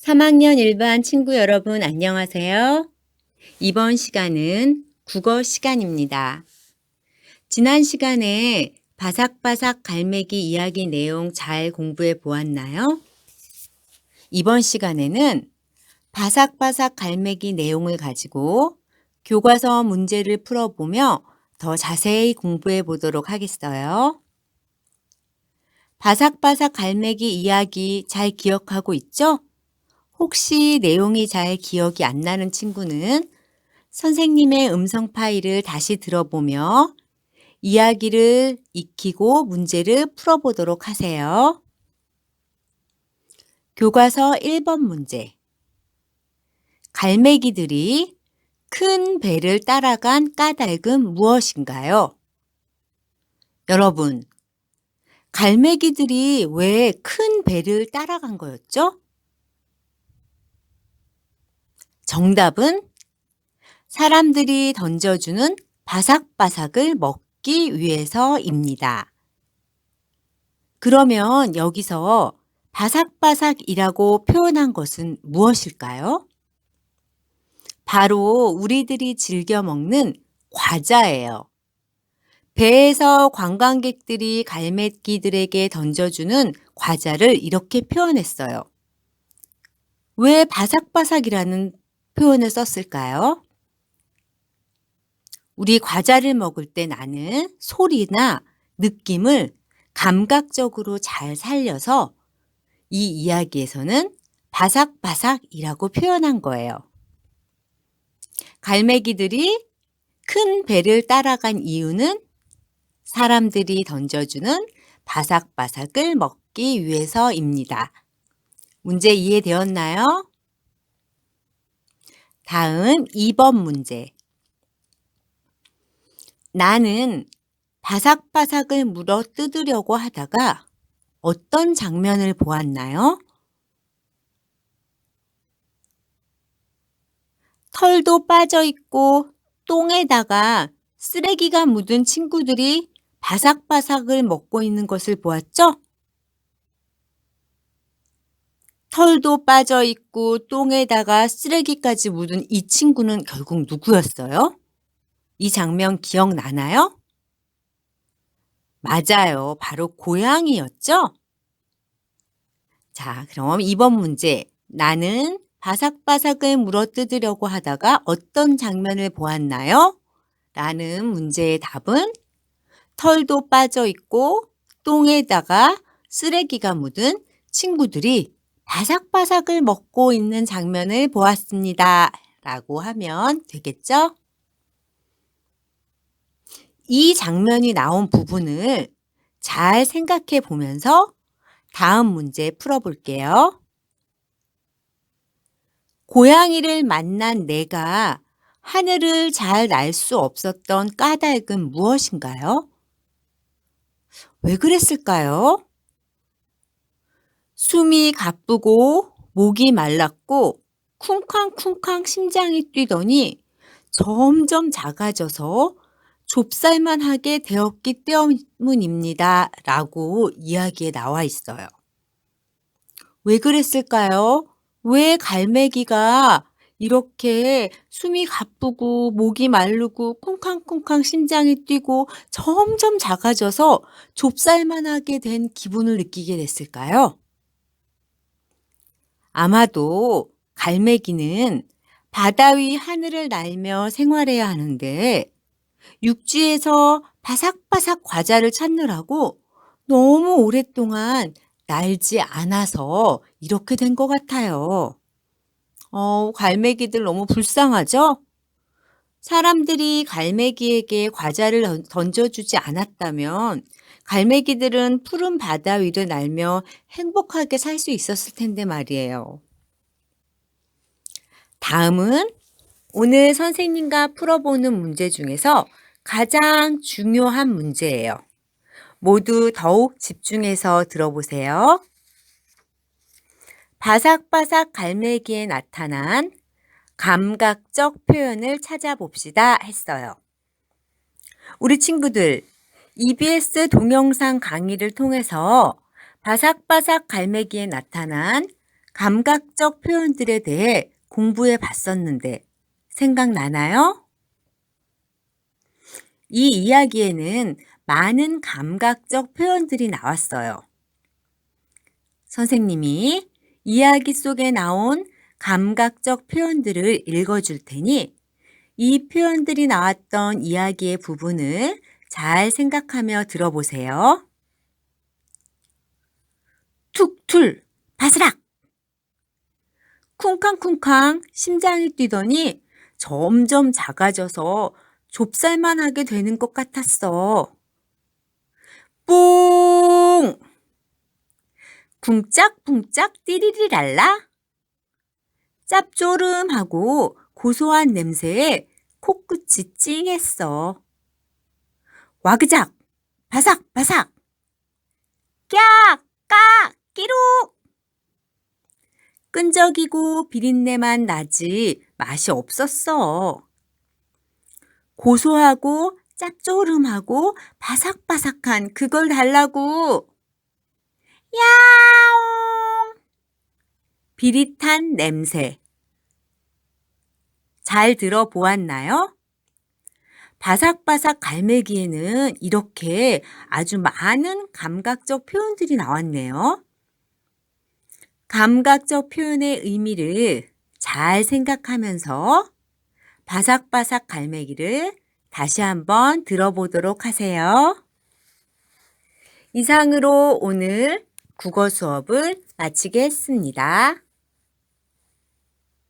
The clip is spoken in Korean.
3학년 1반 친구 여러분 안녕하세요. 이번 시간은 국어 시간입니다. 지난 시간에 바삭바삭 갈매기 이야기 내용 잘 공부해 보았나요? 이번 시간에는 바삭바삭 갈매기 내용을 가지고 교과서 문제를 풀어보며 더 자세히 공부해 보도록 하겠어요. 바삭바삭 갈매기 이야기 잘 기억하고 있죠? 혹시 내용이 잘 기억이 안 나는 친구는 선생님의 음성 파일을 다시 들어보며 이야기를 익히고 문제를 풀어보도록 하세요. 교과서 1번 문제. 갈매기들이 큰 배를 따라간 까닭은 무엇인가요? 여러분, 갈매기들이 왜 큰 배를 따라간 거였죠? 정답은 사람들이 던져주는 바삭바삭을 먹기 위해서입니다. 그러면 여기서 바삭바삭이라고 표현한 것은 무엇일까요? 바로 우리들이 즐겨 먹는 과자예요. 배에서 관광객들이 갈매기들에게 던져주는 과자를 이렇게 표현했어요. 왜 바삭바삭이라는 표현을 썼을까요? 우리 과자를 먹을 때 나는 소리나 느낌을 감각적으로 잘 살려서 이 이야기에서는 바삭바삭이라고 표현한 거예요. 갈매기들이 큰 배를 따라간 이유는 사람들이 던져주는 바삭바삭을 먹기 위해서입니다. 문제 이해되었나요? 다음 2번 문제. 나는 바삭바삭을 물어 뜯으려고 하다가 어떤 장면을 보았나요? 털도 빠져 있고 똥에다가 쓰레기가 묻은 친구들이 바삭바삭을 먹고 있는 것을 보았죠? 털도 빠져 있고 똥에다가 쓰레기까지 묻은 이 친구는 결국 누구였어요? 이 장면 기억나나요? 맞아요. 바로 고양이였죠? 자, 그럼 이번 문제. 나는 바삭바삭을 물어 뜯으려고 하다가 어떤 장면을 보았나요? 라는 문제의 답은 털도 빠져 있고 똥에다가 쓰레기가 묻은 친구들이 바삭바삭을 먹고 있는 장면을 보았습니다. 라고 하면 되겠죠? 이 장면이 나온 부분을 잘 생각해 보면서 다음 문제 풀어볼게요. 고양이를 만난 내가 하늘을 잘 날 수 없었던 까닭은 무엇인가요? 왜 그랬을까요? 숨이 가쁘고 목이 말랐고 쿵쾅쿵쾅 심장이 뛰더니 점점 작아져서 좁쌀만하게 되었기 때문입니다. 라고 이야기에 나와 있어요. 왜 그랬을까요? 왜 갈매기가 이렇게 숨이 가쁘고 목이 마르고 쿵쾅쿵쾅 심장이 뛰고 점점 작아져서 좁쌀만하게 된 기분을 느끼게 됐을까요? 아마도 갈매기는 바다 위 하늘을 날며 생활해야 하는데 육지에서 바삭바삭 과자를 찾느라고 너무 오랫동안 날지 않아서 이렇게 된 것 같아요. 어, 갈매기들 너무 불쌍하죠? 사람들이 갈매기에게 과자를 던져주지 않았다면 갈매기들은 푸른 바다 위를 날며 행복하게 살 수 있었을 텐데 말이에요. 다음은 오늘 선생님과 풀어보는 문제 중에서 가장 중요한 문제예요. 모두 더욱 집중해서 들어보세요. 바삭바삭 갈매기에 나타난 감각적 표현을 찾아봅시다 했어요. 우리 친구들, EBS 동영상 강의를 통해서 바삭바삭 갈매기에 나타난 감각적 표현들에 대해 공부해 봤었는데 생각나나요? 이 이야기에는 많은 감각적 표현들이 나왔어요. 선생님이 이야기 속에 나온 감각적 표현들을 읽어줄 테니 이 표현들이 나왔던 이야기의 부분을 잘 생각하며 들어보세요. 툭 툴, 바스락. 쿵쾅쿵쾅 심장이 뛰더니 점점 작아져서 좁쌀만 하게 되는 것 같았어. 뿡! 쿵짝쿵짝 띠리리랄라. 짭조름하고 고소한 냄새에 코끝이 찡했어. 와그작! 바삭 바삭! 깍! 깍! 끼룩! 끈적이고 비린내만 나지 맛이 없었어. 고소하고 짭조름하고 바삭바삭한 그걸 달라고. 야옹! 비릿한 냄새. 잘 들어보았나요? 바삭바삭 갈매기에는 이렇게 아주 많은 감각적 표현들이 나왔네요. 감각적 표현의 의미를 잘 생각하면서 바삭바삭 갈매기를 다시 한번 들어보도록 하세요. 이상으로 오늘 국어 수업을 마치겠습니다.